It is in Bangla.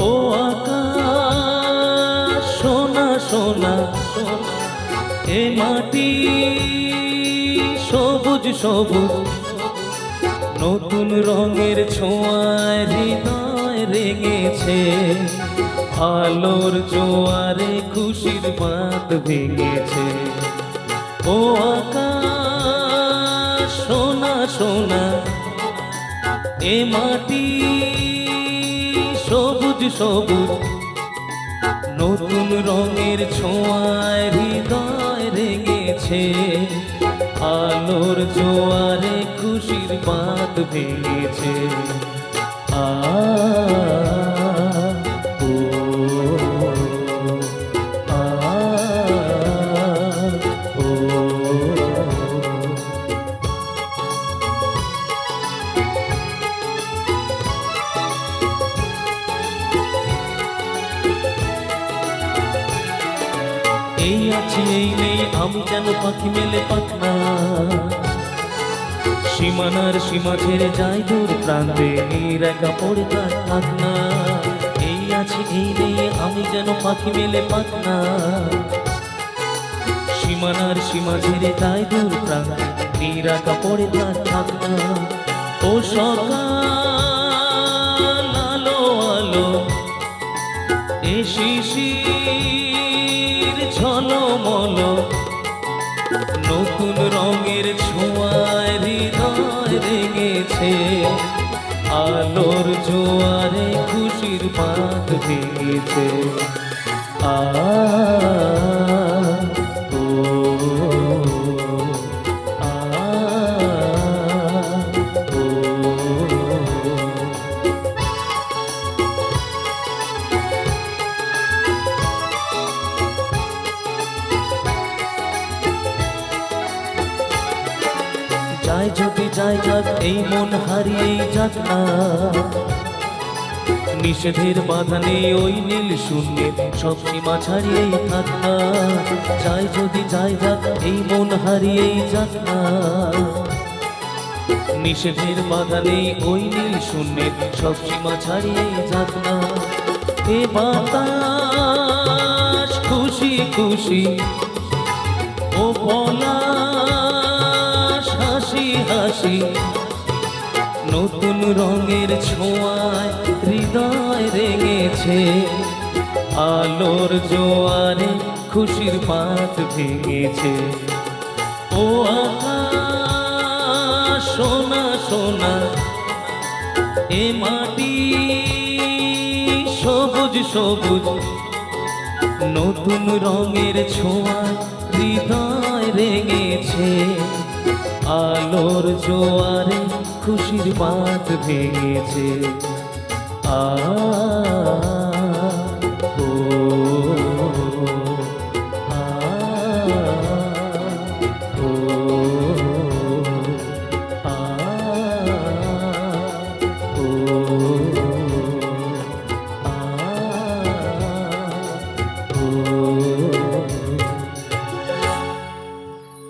ও আকাশ, সোনা সোনা সোনা এ মাটি সবুজ সবুজ, নতুন রঙের ছোঁয়ায় হৃদয় রেগেছে আলোর জোয়ারে খুশির পাত ভেঙেছে। ও আকাশ, সোনা সোনা, এ মাটি সবুজ সবুজ। নতুন রঙের ছোঁয়ায় হৃদয় রেঙেছে। আলোর জোয়ারে খুশির পাত ভেঙেছে। আ এই আছি এই নেই, আমি যেন পাখি মেলে পাখনা? সীমানার সীমা ছেড়ে যাই দূর প্রান্তে, নীর একা পড়ে তার থাকনা এই আছি, এই নেই, আমি যেন পাখি মেলে পাখনা। সীমানার সীমা ছেড়ে যাই দূর প্রান্তে, নীর একা পড়ে তার থাকনা ও সকাল আলো আলো, এ শিশির নতুন রঙের ছোঁয়ায় হৃদয় রেঙেছে আলোর জোয়ারে খুশির পাত ভেঙেছে। আ যায় যদি যায় যাক, এই মন হারিয়েই যাক না। নিষেধের বাধা নেই ওই নীল শূন্যে সব সীমা ছাড়িয়েই থাক না। যায় যদি যায় যাক, এই মন হারিয়েই যাক না। নিষেধের বাধা নেই ওই নীল শূন্যে সব সীমা ছাড়িয়েই যাক না। এ বাতাস, খুশি খুশি, ও পলাশ। হাসি। নতুন রঙের ছোঁয়ায় হৃদয় রেঙেছে। আলোর জোয়ারে খুশির পাত ভেঙেছে। ও সোনা সোনা, এ মাটি সবুজ সবুজ। নতুন রঙের ছোঁয়া হৃদয় রেঙেছে। আলোর জোয়ারে খুশির বাঁধ ভেঙেছে। আ